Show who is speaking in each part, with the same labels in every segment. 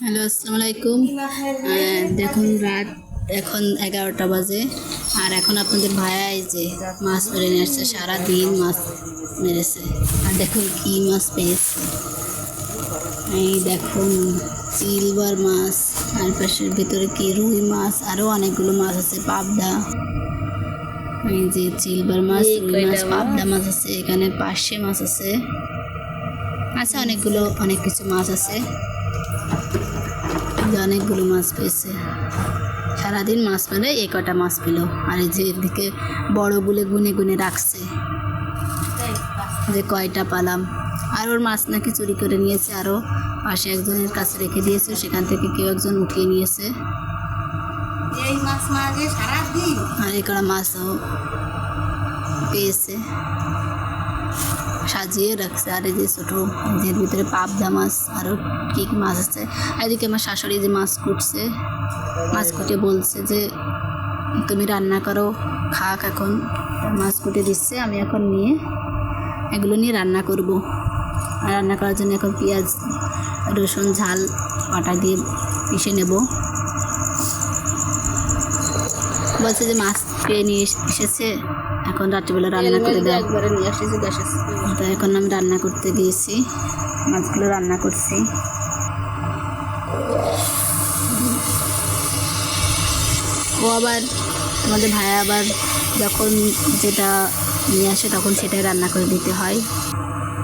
Speaker 1: Hello আসসালামু আলাইকুম। দেখুন রাত এখন এগারোটা বাজে। আর এখন আপনাদের ভাইয়া এই যে মাছ মেরে নিয়ে আসছে সারাদিন মাছ মেরেছে। আর দেখুন কি মাছ পেয়েছে। এই দেখুন সিলভার মাছ আর পাশের ভিতরে কি রুই মাছ আরও অনেকগুলো মাছ আছে পাবদা। এই যে সিলভার মাছ রুই মাছ? পাবদা মাছ আছে এখানে পার্শে মাছ আছে। আছে অনেকগুলো অনেক কিছু মাছ আছে। অনেকগুলো মাছ পেয়েছে। সারাদিন মাছ পেলে এ কটা মাছ পেল। আর এই যে এদিকে বড়গুলো গুনে গুনে রাখছে। যে কয়টা পালাম। আর ওর মাছ নাকি চুরি করে নিয়েছে। আরও পাশে একজনের কাছে রেখে দিয়েছে। সেখান থেকে কেউ একজন উঠিয়ে নিয়েছে। আর এই কটা মাছও পেয়েছে। সাজিয়ে রাখছে। আর এই যে ছোটো যে ভিতরে পাবদা মাছ আরও কী কী মাছ আছে। এদিকে আমার শাশুড়ি যে মাছ কুটছে, মাছ কুটে বলছে যে, তুমি রান্না করো, খাক এখন। মাছ কুটে দিচ্ছে, আমি এখন নিয়ে এগুলো নিয়ে রান্না করব। আর রান্না করার জন্য এখন পেঁয়াজ, রসুন, ঝাল পাটা দিয়ে পিষে নেব। বলছে যে মাছ পেয়ে নিয়ে এস- এসেছে। এখন রাত্রিবেলা রান্না করে দেয় তো এখন আমি রান্না করতে দিয়েছি। মাছগুলো রান্না করছি। ও আবার আমাদের ভাইয়া আবার যখন যেটা নিয়ে আসে তখন সেটাই রান্না করে দিতে হয়।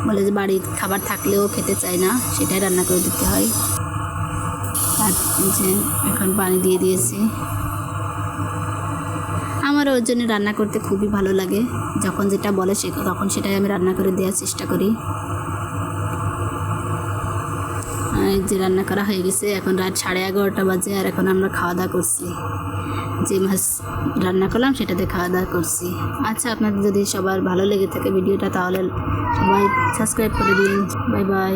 Speaker 1: বলে যে বাড়ির খাবার থাকলেও খেতে চায় না সেটাই রান্না করে দিতে হয়। আর যে এখন পানি দিয়ে দিয়েছি। আমার ওর জন্য রান্না করতে খুবই ভালো লাগে। যখন যেটা বলে সে তখন সেটাই আমি রান্না করে দেওয়ার চেষ্টা করি। যে রান্না করা হয়ে গেছে, এখন রাত সাড়ে এগারোটা বাজে আর এখন আমরা খাওয়া দাওয়া করছি। যে মাছ রান্না করলাম সেটাতে খাওয়া দাওয়া করছি। আচ্ছা আপনাদের যদি সবার ভালো লেগে থাকে ভিডিওটা, তাহলে সবাই সাবস্ক্রাইব করে দিন। Bye bye